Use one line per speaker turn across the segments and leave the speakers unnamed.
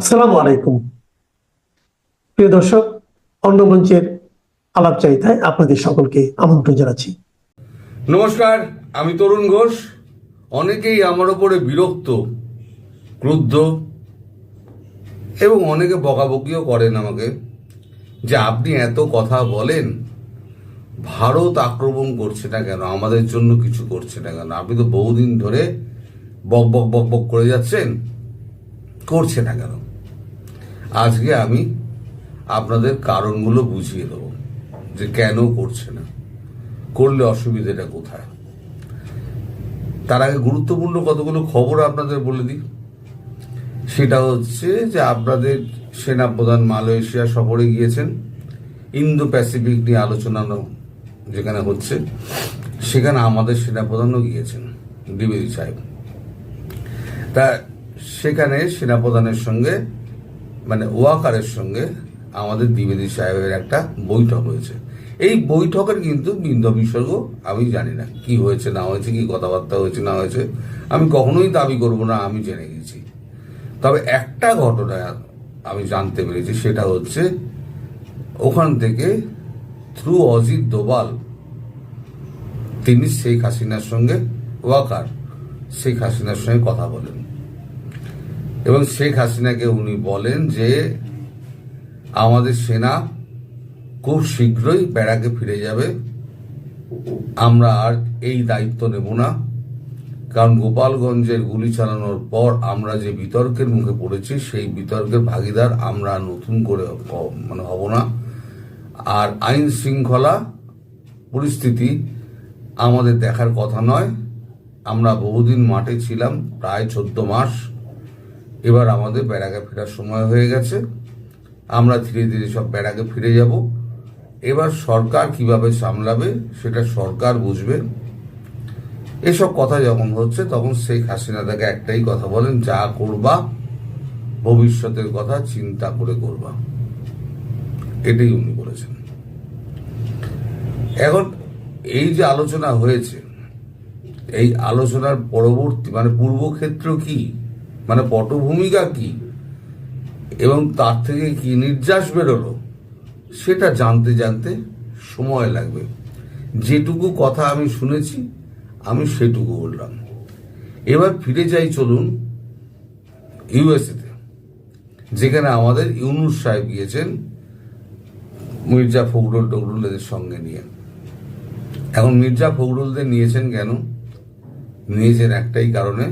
আসসালামু আলাইকুম। প্রিয় দর্শক, অন্নমঞ্চের আলাপচারিতায় আপনাদের সকলকে আমন্ত্রণ জানাচ্ছি।
নমস্কার, আমি তরুণ ঘোষ। অনেকেই আমার ওপরে বিরক্ত, ক্রুদ্ধ এবং অনেকে বকাবকিও করেন আমাকে যে আপনি এত কথা বলেন, ভারত আক্রমণ করছে না কেন? আমাদের জন্য কিছু করছে না কেন? আপনি তো বহুদিন ধরে বক বক বক বক করে যাচ্ছেন, করছে না কেন? আজকে আমি আপনাদের কারণগুলো বুঝিয়ে দেবো যে কেন করছে না। করলে অসুবিধাটা কোথায়? তার আগে গুরুত্বপূর্ণ কতগুলো খবর আপনাদের বলে দিই। সেটা হচ্ছে যে আপনাদের সেনাপ্রধান মালয়েশিয়া সফরে গিয়েছেন। ইন্দো প্যাসিফিক নিয়ে আলোচনা যেখানে হচ্ছে। সেখানে আমাদের সেনাপ্রধানও গিয়েছেন দ্বিবেদী সাহেব। তা সেখানে সেনাপ্রধানের সঙ্গে মানে ওয়াকারের সঙ্গে আমাদের দ্বিবেদী সাহেবের একটা বৈঠক হয়েছে। এই বৈঠকের কিন্তু বিন্দু বিসর্গ আমি জানি না। কি হয়েছে, না হয়েছে, কি কথাবার্তা হয়েছে, না হয়েছে, আমি কখনোই দাবি করব না, আমি জেনে গেছি। তবে একটা ঘটনা আমি জানতে পেরেছি, সেটা হচ্ছে ওখান থেকে থ্রু অজিত দোবাল, তিনি শেখ হাসিনার সঙ্গে ওয়াকার, শেখ হাসিনার সঙ্গে কথা বলেন। এবং শেখ হাসিনাকে উনি বলেন যে, আমাদের সেনা খুব শীঘ্রই ব্যারাকে ফিরে যাবে। আমরা আর এই দায়িত্ব নেব না। কারণ গোপালগঞ্জের গুলি চালানোর পর আমরা যে বিতর্কের মুখে পড়েছি, সেই বিতর্কের ভাগিদার আমরা নতুন করে মানে হব না। আর আইন শৃঙ্খলা পরিস্থিতি আমাদের দেখার কথা নয়। আমরা বহুদিন মাঠে ছিলাম, প্রায় চোদ্দ মাস। এবার আমাদের ব্যারাকে ফেরার সময় হয়ে গেছে। আমরা ধীরে ধীরে সব ব্যারাকে ফিরে যাব। এবার সরকার কীভাবে সামলাবে সেটা সরকার বুঝবে। এসব কথা যখন হচ্ছে তখন শেখ হাসিনা তাকে একটাই কথা বলেন, যা করবা ভবিষ্যতের কথা চিন্তা করে করবা। এটাই উনি বলেছেন। এখন এই যে আলোচনা হয়েছে, এই আলোচনার পরবর্তী মানে পূর্বক্ষেত্র কি? মানে পটভূমিকা কি? এবং তার থেকে কি নির্যাস বেরোলো? সেটা জানতে জানতে সময় লাগবে। যেটুকু কথা আমি শুনেছি, আমি সেটুকু বললাম। এবার ফিরে যাই চলুন ইউএসএতে, যেখানে আমাদের ইউনুস সাহেব গিয়েছেন মির্জা ফখরুল টখরুলদের সঙ্গে নিয়ে। এখন মির্জা ফখরুলদের নিয়েছেন কেন? নিয়েছেন একটাই কারণে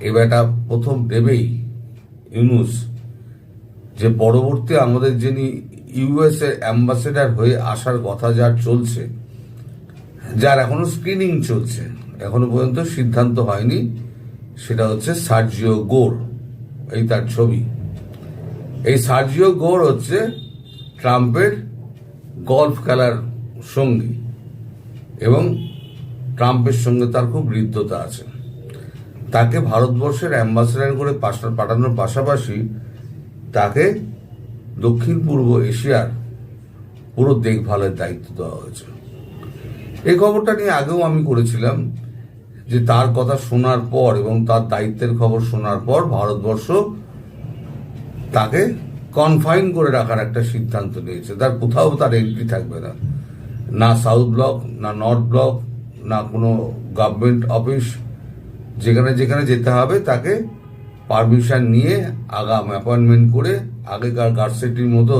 এবারটা প্রথম দেবেই ইউনুস। যে পরবর্তী আমাদের যিনি ইউএস এর অ্যাম্বাসেডার হয়ে আসার কথা যার চলছে, যার এখনও স্ক্রিনিং চলছে, এখনও পর্যন্ত সিদ্ধান্ত হয়নি, সেটা হচ্ছে সার্জিও গোর, এই তার ছবি। এই সার্জিও গোর হচ্ছে ট্রাম্পের গল্ফ খেলার সঙ্গী এবং ট্রাম্পের সঙ্গে তার খুব হৃদ্যতা আছে। তাকে ভারতবর্ষের অ্যাম্বাসেডার করে পাঠানোর পাশাপাশি তাকে দক্ষিণ পূর্ব এশিয়ার পুরো দেখভালের দায়িত্ব দেওয়া হয়েছে। এই খবরটা নিয়ে আগেও আমি করেছিলাম যে তার কথা শোনার পর এবং তার দায়িত্বের খবর শোনার পর ভারতবর্ষ তাকে কনফাইন করে রাখার একটা সিদ্ধান্ত নিয়েছে। তার কোথাও তার এন্ট্রি থাকবে না। না সাউথ ব্লক না নর্থ ব্লক না কোনো গভর্নমেন্ট অফিস যেখানে যেখানে যেতে হবে, তাকে পারমিশন নিয়ে আগাম অ্যাপয়েন্টমেন্ট করে আগেকার গার্ডসেটির মতো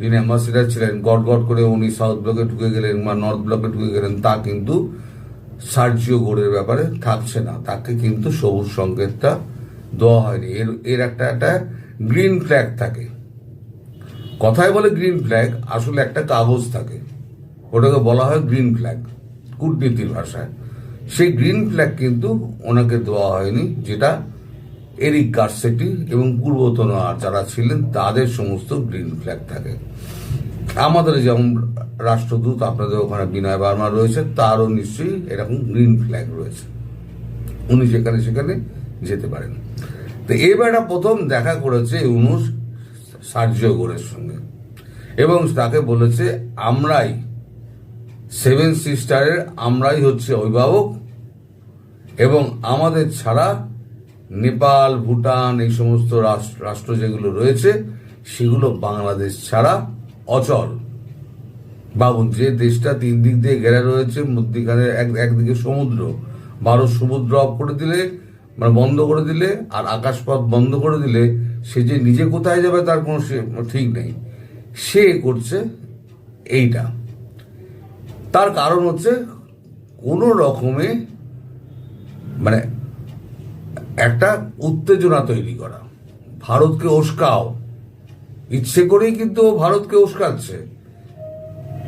যিনি অ্যাম্বাসেডার ছিলেন, গট গট করে উনি সাউথ ব্লকে ঢুকে গেলেন বা নর্থ ব্লকে ঢুকে গেলেন, তা কিন্তু সার্জিও গোড়ের ব্যাপারে থাকছে না। তাকে কিন্তু সবুজ সংকেতটা দেওয়া হয়নি। এর এর একটা একটা গ্রিন ফ্ল্যাগ থাকে। কথায় বলে গ্রিন ফ্ল্যাগ আসলে একটা কাগজ থাকে। ওটাকে বলা হয় গ্রিন ফ্ল্যাগ কূটনীতির ভাষায়। সেই গ্রিন ফ্ল্যাগ কিন্তু ওনাকে দেওয়া হয়নি, যেটা এরিক গার্সেটি এবং পূর্বতন আর যারা ছিলেন তাদের সমস্ত গ্রিন ফ্ল্যাগ থাকে। আমাদের যেমন রাষ্ট্রদূত, আপনাদের ওখানে বিনয় বার্মা রয়েছে, তারও নিশ্চয়ই এরকম গ্রিন ফ্ল্যাগ রয়েছে। উনি যেখানে সেখানে যেতে পারেন। তো এবারে প্রথম দেখা করেছে ইউনুস সার্জিও গোরের সঙ্গে। এবং তাকে বলেছে, আমরাই সেভেন সিস্টারের আমরাই হচ্ছে অভিভাবক, এবং আমাদের ছাড়া নেপাল, ভুটান, এই সমস্ত রাষ্ট্র যেগুলো রয়েছে, সেগুলো বাংলাদেশ ছাড়া অচল। ভাবুন যে দেশটা তিন দিক দিয়ে ঘেরা রয়েছে, মধ্যিখানে এক, একদিকে সমুদ্র ভারত সমুদ্র অফ করে দিলে মানে বন্ধ করে দিলে, আর আকাশপথ বন্ধ করে দিলে, সে যে নিজে কোথায় যাবে তার কোনো ঠিক নেই। সে করছে এইটা। তার কারণ হচ্ছে কোনো রকমে মানে একটা উত্তেজনা তৈরি করা। ভারতকে উস্কাও। ইচ্ছে করেই কিন্তু ভারতকে উস্কাচ্ছে।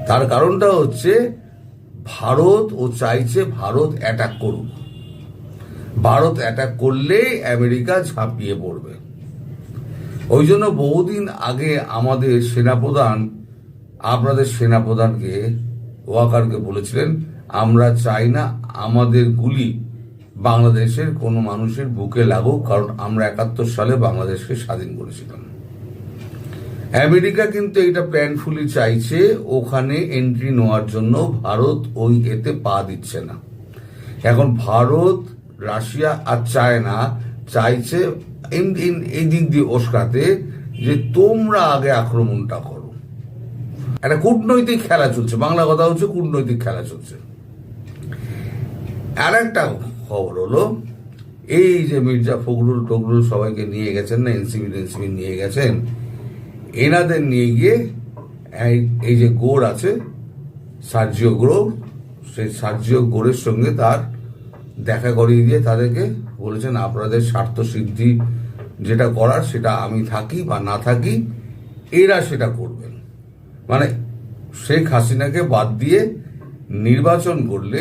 তার কারণটা হচ্ছে ভারত ও চাইছে ভারত অ্যাটাক করুক। ভারত অ্যাটাক করলেই আমেরিকা ঝাঁপিয়ে পড়বে। ওই জন্য বহুদিন আগে আমাদের সেনাপ্রধান, আপনাদের সেনাপ্রধানকে ওয়াকারকে বলেছিলেন, আমরা চাই না আমাদের গুলি বাংলাদেশের কোনো মানুষের বুকে লাগুক, কারণ আমরা একাত্তর সালে বাংলাদেশকে স্বাধীন করেছিলাম। আমেরিকা কিন্তু এটা প্ল্যানফুলি চাইছে, ওখানে এন্ট্রি নেওয়ার জন্য। ভারত ওই এতে পা দিচ্ছে না। এখন ভারত, রাশিয়া আর চায়না চাইছে এই দিক দিয়ে ওস্কাতে যে তোমরা আগে আক্রমণটা করো। একটা কূটনৈতিক খেলা চলছে। বাংলা কথা হচ্ছে কূটনৈতিক খেলা চলছে। আর একটা খবর হলো, এই যে মির্জা ফখরুল টখরুল সবাইকে নিয়ে গেছেন না এনসিবি টেনসিবি নিয়ে গেছেন, এনাদের নিয়ে গিয়ে এই- এই যে গোর আছে সার্জিও গ্রো, সেই সার্জিও গোরের সঙ্গে তার দেখা করিয়ে দিয়ে তাদেরকে বলেছেন, আপনাদের স্বার্থ সিদ্ধি যেটা করার সেটা আমি থাকি বা না থাকি, এরা সেটা করবেন। মানে শেখ হাসিনাকে বাদ দিয়ে নির্বাচন করলে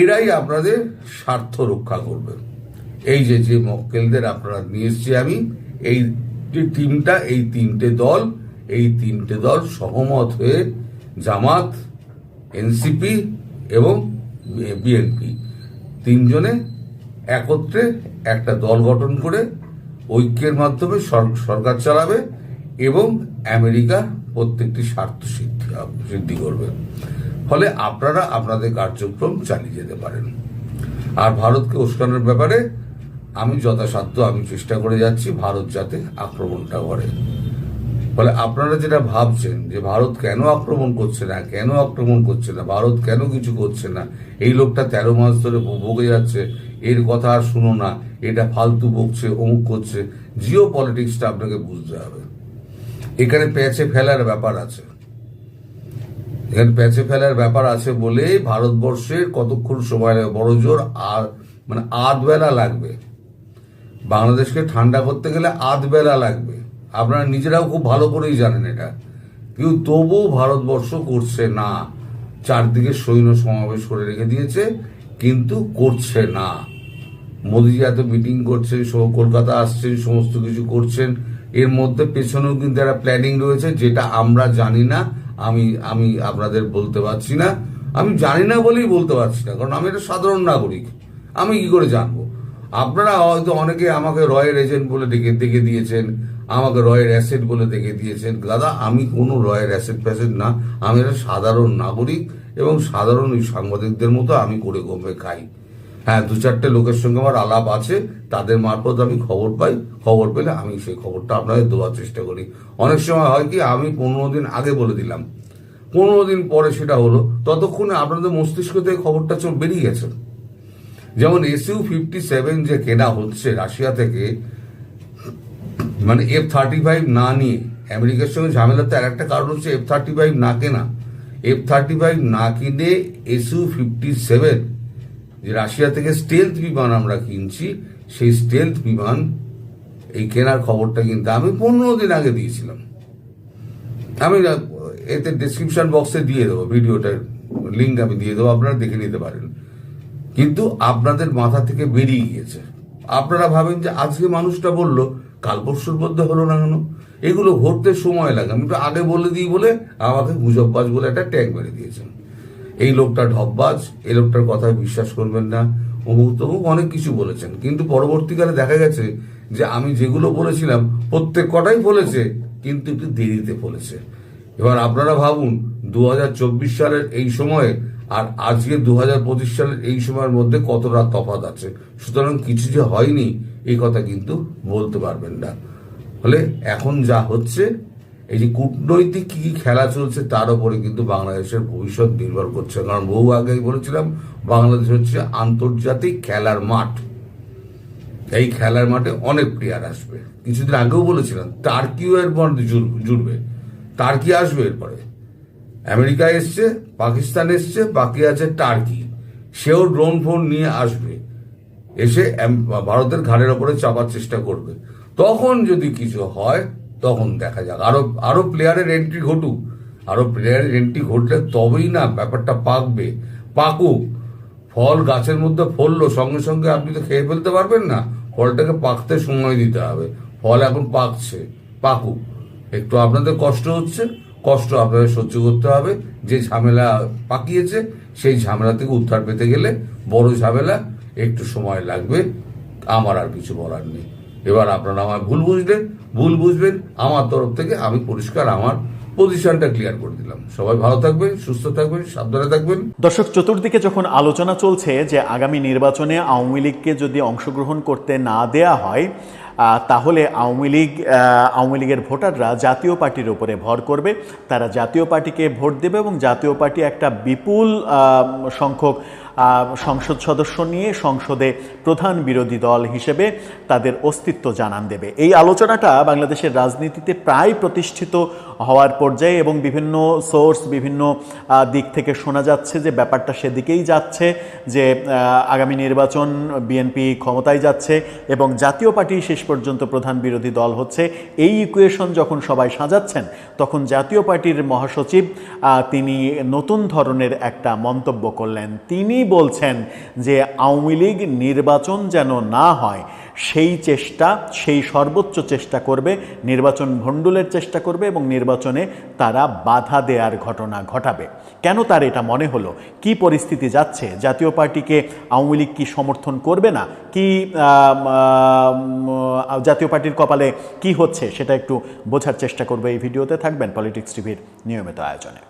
এরাই আপনাদের স্বার্থ রক্ষা করবে। এই যে যে মক্কেলদের আপনারা নিয়ে এসছি আমি, এই যে টিমটা এই তিনটে দল, এই তিনটে দল সহমত হয়ে জামাত, এনসিপি এবং বিএনপি তিনজনে একত্রে একটা দল গঠন করে ঐক্যের মাধ্যমে সরকার চালাবে এবং আমেরিকা প্রত্যেকটি স্বার্থ সিদ্ধি সিদ্ধি করবে ফলে আপনারা আপনাদের কার্যক্রম চালিয়ে যেতে পারেন। আর ভারতকে উস্কানোর ব্যাপারে আমি যথাসাধ্য আমি চেষ্টা করে যাচ্ছি, ভারত যাতে আক্রমণটা করে। ফলে আপনারা যেটা ভাবছেন যে ভারত কেন আক্রমণ করছে না, কেন আক্রমণ করছে না, ভারত কেন কিছু করছে না, এই লোকটা তেরো মাস ধরে ভোগে যাচ্ছে, এর কথা আর শুনো না, এটা ফালতু বকছে, অমুক করছে, জিও পলিটিক্সটা আপনাকে বুঝতে হবে। এখানে প্যাচে ফেলার ব্যাপার আছে। এখানে প্যাচে ফেলার ব্যাপার আছে বলে ভারতবর্ষের কতক্ষণ সময় লাগবে? বড় জোর আর মানে আধ বেলা লাগবে। বাংলাদেশকে ঠান্ডা করতে গেলে আধ বেলা লাগবে। আপনারা নিজেরাও খুব ভালো করেই জানেন এটা। কিন্তু তবুও ভারতবর্ষ করছে না। চারদিকে সৈন্য সমাবেশ করে রেখে দিয়েছে, কিন্তু করছে না। মোদিজি এত মিটিং করছেন কলকাতা আসছেন, সমস্ত কিছু করছেন। এর মধ্যে পেছনেও কিন্তু একটা প্ল্যানিং রয়েছে, যেটা আমরা জানি না, আমি আমি আপনাদের বলতে পারছি না। আমি জানি না বলেই বলতে পারছি না, কারণ আমি একটা সাধারণ নাগরিক। আমি কি করে জানব? আপনারা হয়তো অনেকে আমাকে রয়ের এজেন্ট বলে ডেকে ডেকে দিয়েছেন, আমাকে রয়ের অ্যাসেট বলে ডেকে দিয়েছেন। দাদা, আমি কোনো রয়ের অ্যাসেট ফ্যাসেট না, আমি একটা সাধারণ নাগরিক এবং সাধারণ সাংবাদিকদের মতো আমি করে কমে খাই। হ্যাঁ দু চারটে লোকের সঙ্গে আমার আলাপ আছে, তাদের মারফত আমি খবর পাই, খবর পেলে আমি সেই খবরটা আপনাদের দেওয়ার চেষ্টা করি। অনেক সময় হয় কি, আমি পনেরো দিন আগে বলে দিলাম। পনেরো দিন পরে সেটা হলো, ততক্ষণে আপনাদের মস্তিষ্ক থেকে খবরটা চোখ বেরিয়ে গেছে। যেমন এসইউ ফিফটি সেভেন যে কেনা হচ্ছে রাশিয়া থেকে মানে এফ থার্টি ফাইভ না নিয়ে, আমেরিকার সঙ্গে ঝামেলাতে আর একটা কারণ হচ্ছে এফ থার্টি ফাইভ না কেনা। এফ থার্টি ফাইভ না কিনে এসইউ ফিফটি সেভেন যে রাশিয়া থেকে স্টেলথ বিমান আমরা কিনছি, সেই স্টেলথ বিমান, এই কেনার খবরটা কিন্তু আমি পনেরো দিন আগে দিয়েছিলাম। আমি এতে ডিসক্রিপশন বক্সে দিয়ে দেবো, ভিডিওটার লিঙ্ক আমি দিয়ে দেবো, আপনারা দেখে নিতে পারেন। কিন্তু আপনাদের মাথা থেকে বেরিয়ে গিয়েছে। আপনারা ভাবেন যে আজকে মানুষটা বলল, কাল পরশুর মধ্যে হলো না কেন? এগুলো ঘটতে সময় লাগে। আমি একটু আগে বলে দিই বলে আমাকে গুজববাজ বলে একটা ট্যাগ মেরে দিয়েছেন। এই লোকটা ঢপবাজ, এই লোকটার কথায় বিশ্বাস করবেন না। অমুক তমুক অনেক কিছু বলেছেন। কিন্তু পরবর্তীকালে দেখা গেছে যে আমি যেগুলো বলেছিলাম, প্রত্যেক কটাই বলেছে কিন্তু একটু দেরিতে বলেছে এবার আপনারা ভাবুন দু হাজার চব্বিশ সালের এই সময়ে আর আজকে দু হাজার পঁচিশ সালের এই সময়ের মধ্যে কতটা তফাৎ আছে। সুতরাং কিছু যে হয়নি, এই কথা কিন্তু বলতে পারবেন না। ফলে এখন যা হচ্ছে এই যে কূটনৈতিক কি কি খেলা চলছে তার উপরে কিন্তু বাংলাদেশের ভবিষ্যৎ নির্ভর করছে। কারণ বহু আগেই বলেছিলাম, বাংলাদেশ হচ্ছে আন্তর্জাতিক খেলার মাঠ। এই খেলার মাঠে অনেক প্লেয়ার আসবে। কিছুদিন আগেও বলেছিলাম, টার্কিও এর পর জুড়- জুড়বে। টার্কি আসবে এরপরে। আমেরিকা এসছে, পাকিস্তান এসছে, বাকি আছে টার্কি। সেও ড্রোন ফোন নিয়ে আসবে। এসে ভারতের ঘাড়ের ওপরে চাপার চেষ্টা করবে। তখন যদি কিছু হয় তখন দেখা যাক। আরও আরও প্লেয়ারের এন্ট্রি ঘটুক। আরও প্লেয়ারের এন্ট্রি ঘটলে তবেই না ব্যাপারটা পাকবে। পাকুক। ফল গাছের মধ্যে ফললো, সঙ্গে সঙ্গে আপনি তো খেয়ে ফেলতে পারবেন না। ফলটাকে পাকতে সময় দিতে হবে। ফল এখন পাকছে। পাকুক। একটু আপনাদের কষ্ট হচ্ছে। কষ্ট আপনাদের সহ্য করতে হবে। যে ঝামেলা পাকিয়েছে, সেই ঝামেলা থেকে উদ্ধার পেতে গেলে বড় ঝামেলা, একটু সময় লাগবে। আমার আর কিছু বলার নেই। এবার আপনারা আমার ভুল বুঝলেন, ভুল বুঝবেন, আমার তরফ থেকে আমি পরিষ্কার আমার পজিশনটা ক্লিয়ার করে দিলাম। সবাই ভালো থাকবেন, সুস্থ থাকবেন, সাবধানে থাকবেন।
দর্শক, চতুর্দিকে যখন আলোচনা চলছে যে আগামী নির্বাচনে আওয়ামী লীগকে যদি অংশগ্রহণ করতে না দেয়া হয় তাহলে আওয়ামী লীগ আওয়ামী লীগের ভোটাররা জাতীয় পার্টির উপরে ভর করবে। তারা জাতীয় পার্টিকে ভোট দেবে এবং জাতীয় পার্টি একটা বিপুল সংখ্যক সংসদ সদস্য নিয়ে সংসদে প্রধান বিরোধী দল হিসেবে তাদের অস্তিত্ব জানান দেবে। এই আলোচনাটা বাংলাদেশের রাজনীতিতে প্রায় প্রতিষ্ঠিত হওয়ার পর্যায়ে এবং বিভিন্ন সোর্স বিভিন্ন দিক থেকে শোনা যাচ্ছে যে ব্যাপারটা সেদিকেই যাচ্ছে, যে আগামী নির্বাচন বিএনপি ক্ষমতায় যাচ্ছে এবং জাতীয় পার্টি শেষ পর্যন্ত প্রধান বিরোধী দল হচ্ছে। এই ইকুয়েশন যখন সবাই সাজাচ্ছেন, তখন জাতীয় পার্টির মহাসচিব তিনি নতুন ধরনের একটা মন্তব্য করলেন। তিনি বলছেন যে, আওয়ামী লীগ নির্বাচন যেন না হয় সেই চেষ্টা, সেই সর্বোচ্চ চেষ্টা করবে, নির্বাচন ভণ্ডুলের চেষ্টা করবে এবং নির্বাচনে তারা বাধা দেওয়ার ঘটনা ঘটাবে। কেন তার এটা মনে হলো? কি পরিস্থিতি যাচ্ছে? জাতীয় পার্টিকে আওয়ামী লীগ কি সমর্থন করবে না? কি জাতীয় পার্টির কপালে কি হচ্ছে? সেটা একটু বোঝার চেষ্টা করবে এই ভিডিওতে। থাকবেন পলিটিক্স টিভির নিয়মিত আয়োজনে।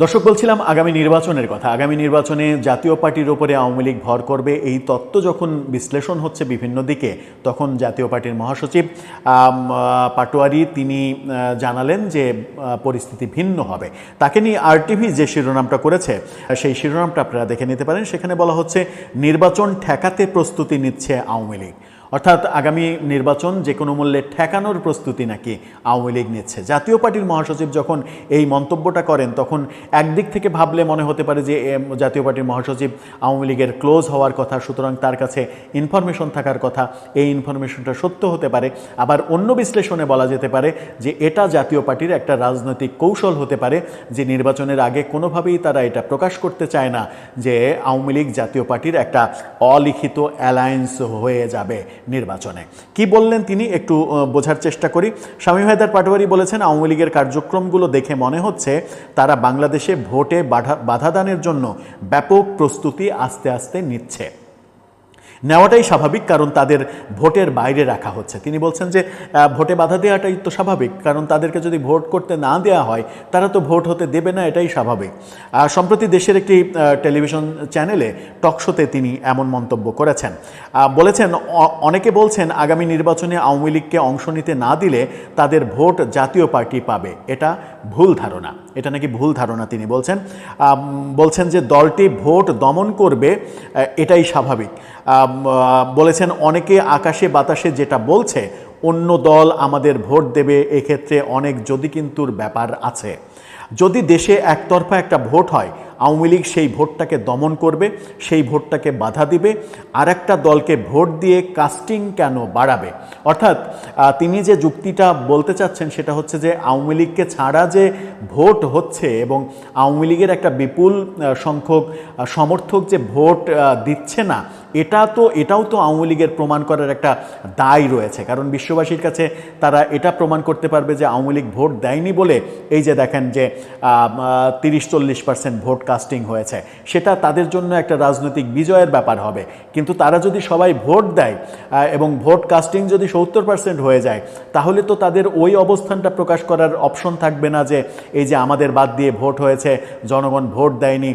দর্শক, বলছিলাম আগামী নির্বাচনের কথা। আগামী নির্বাচনে জাতীয় পার্টির ওপরে আওয়ামী লীগ ভর করবে। এই তত্ত্ব যখন বিশ্লেষণ হচ্ছে বিভিন্ন দিকে, তখন জাতীয় পার্টির মহাসচিব পাটোয়ারি, তিনি জানালেন যে পরিস্থিতি ভিন্ন হবে। তাকে নিয়ে আরটিভি যে শিরোনামটা করেছে, সেই শিরোনামটা আপনারা দেখে নিতে পারেন। সেখানে বলা হচ্ছে, নির্বাচন ঠেকাতে প্রস্তুতি নিচ্ছে আওয়ামী লীগ। অর্থাৎ আগামী নির্বাচন যে কোনো মূল্যে ঠেকানোর প্রস্তুতি নাকি আওয়ামী লীগ নিচ্ছে। জাতীয় পার্টির মহাসচিব যখন এই মন্তব্যটা করেন, তখন একদিক থেকে ভাবলে মনে হতে পারে যে জাতীয় পার্টির মহাসচিব আওয়ামী লীগের ক্লোজ হওয়ার কথা, সুতরাং তার কাছে ইনফরমেশন থাকার কথা, এই ইনফরমেশনটা সত্য হতে পারে। আবার অন্য বিশ্লেষণে বলা যেতে পারে যে, এটা জাতীয় পার্টির একটা রাজনৈতিক কৌশল হতে পারে যে, নির্বাচনের আগে কোনোভাবেই তারা এটা প্রকাশ করতে চায় না যে, আওয়ামী লীগ জাতীয় পার্টির একটা অলিখিত অ্যালায়েন্স হয়ে যাবে। নির্বাচনে। কি বললেন তিনি? একটু বোঝার চেষ্টা করি। স্বামী হায়দার পাটোয়ারি বলেছেন, আওয়ামী লীগের কার্যক্রমগুলো দেখে মনে হচ্ছে তারা বাংলাদেশে ভোটে বাধা, বাধাদানের জন্য ব্যাপক প্রস্তুতি আস্তে আস্তে নিচ্ছে। নেওয়াটাই স্বাভাবিক, কারণ তাদের ভোটের বাইরে রাখা হচ্ছে। তিনি বলছেন যে ভোটে বাধা দেওয়াটাই তো স্বাভাবিক, কারণ তাদেরকে যদি ভোট করতে না দেওয়া হয়, তারা তো ভোট হতে দেবে না, এটাই স্বাভাবিক। সম্প্রতি দেশের একটি টেলিভিশন চ্যানেলে টকশোতে তিনি এমন মন্তব্য করেছেন। বলেছেন অনেকে বলছেন, আগামী নির্বাচনে আওয়ামী লীগকে অংশ নিতে না দিলে তাদের ভোট জাতীয় পার্টি পাবে। এটা ভুল ধারণা। এটা নাকি ভুল ধারণা তিনি বলছেন। বলছেন যে দলটি ভোট দমন করবে এটাই স্বাভাবিক। বলেছেন অনেকে আকাশে বাতাসে যেটা বলছে, অন্য দল আমাদের ভোট দেবে, এক্ষেত্রে অনেক যদি কিন্তুর ব্যাপার আছে। যদি দেশে একতরফা একটা ভোট হয় আওয়ামী লীগ সেই ভোটটাকে দমন করবে, সেই ভোটটাকে বাধা দিবে আর একটা দলকে ভোট দিয়ে কাস্টিং কেন বাড়াবে? অর্থাৎ তিনি যে যুক্তিটা বলতে চাচ্ছেন সেটা হচ্ছে যে আওয়ামী লীগকে ছাড়া যে ভোট হচ্ছে এবং আওয়ামী লীগের একটা বিপুল সংখ্যক সমর্থক যে ভোট দিচ্ছে না, এটা তো, এটাও তো আওয়ামী লীগের প্রমাণ করার একটা দায় রয়েছে। কারণ বিশ্ববাসীর কাছে তারা এটা প্রমাণ করতে পারবে যে আওয়ামী লীগ ভোট দেয়নি বলে, এই যে দেখেন যে তিরিশ চল্লিশ পার্সেন্ট ভোট কাস্টিং হয়েছে। সেটা তাদের জন্য একটা রাজনৈতিক বিজয়ের ব্যাপার হবে। কিন্তু তারা যদি সবাই ভোট দেয় এবং ভোট কাস্টিং যদি সত্তর পার্সেন্ট হয়ে যায়, তাহলে তো তাদের ওই অবস্থানটা প্রকাশ করার অপশন থাকবে না যে, এই যে আমাদের বাদ দিয়ে ভোট হয়েছে, জনগণ ভোট দেয়নি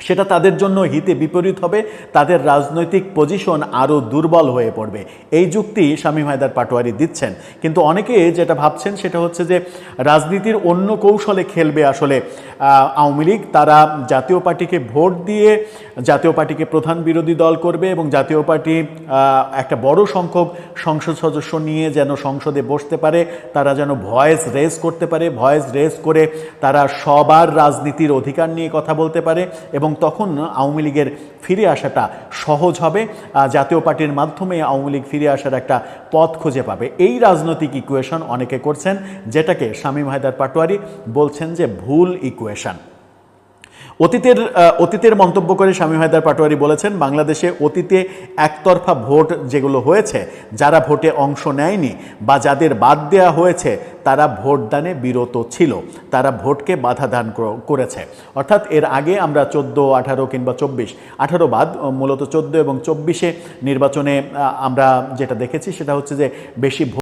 সেটা তাদের জন্য হিতে বিপরীত হবে, তাদের রাজনৈতিক পজিশন আরও দুর্বল হয়ে পড়বে। এই যুক্তি শামীম হায়দার পাটোয়ারি দিচ্ছেন। কিন্তু অনেকে যেটা ভাবছেন সেটা হচ্ছে যে, রাজনীতির অন্য কৌশলে খেলবে আসলে আওয়ামী লীগ। তারা জাতীয় পার্টিকে ভোট দিয়ে জাতীয় পার্টিকে প্রধান বিরোধী দল করবে এবং জাতীয় পার্টি একটা বড় সংখ্যক সংসদ সদস্য নিয়ে যেন সংসদে বসতে পারে, তারা যেন ভয়েস রেস করতে পারে, ভয়েস রেস করে তারা সবার রাজনীতির অধিকার নিয়ে কথা বলতে পারে এবং তখন আওয়ামী লীগের ফিরে আসাটা সহজ হবে জাতীয় পার্টির মাধ্যমে আওয়ামী লীগ ফিরে আসার একটা পথ খুঁজে পাবে। এই রাজনৈতিক ইকুয়েশন অনেকে করছেন, যেটাকে শামীম হায়দার পাটোয়ারি বলছেন যে ভুল ইকুয়েশন অতীতের অতীতের মন্তব্য করে স্বামী হায়দার পাটোয়ারি বলেছেন, বাংলাদেশে অতীতে একতরফা ভোট যেগুলো হয়েছে, যারা ভোটে অংশ নেয়নি বা যাদের বাদ দেওয়া হয়েছে, তারা ভোটদানে বিরত ছিল, তারা ভোটকে বাধা দান করেছে। অর্থাৎ এর আগে আমরা চোদ্দ, আঠারো কিংবা চব্বিশ, আঠারো বাদ, মূলত চোদ্দ এবং চব্বিশে নির্বাচনে আমরা যেটা দেখেছি সেটা হচ্ছে যে বেশি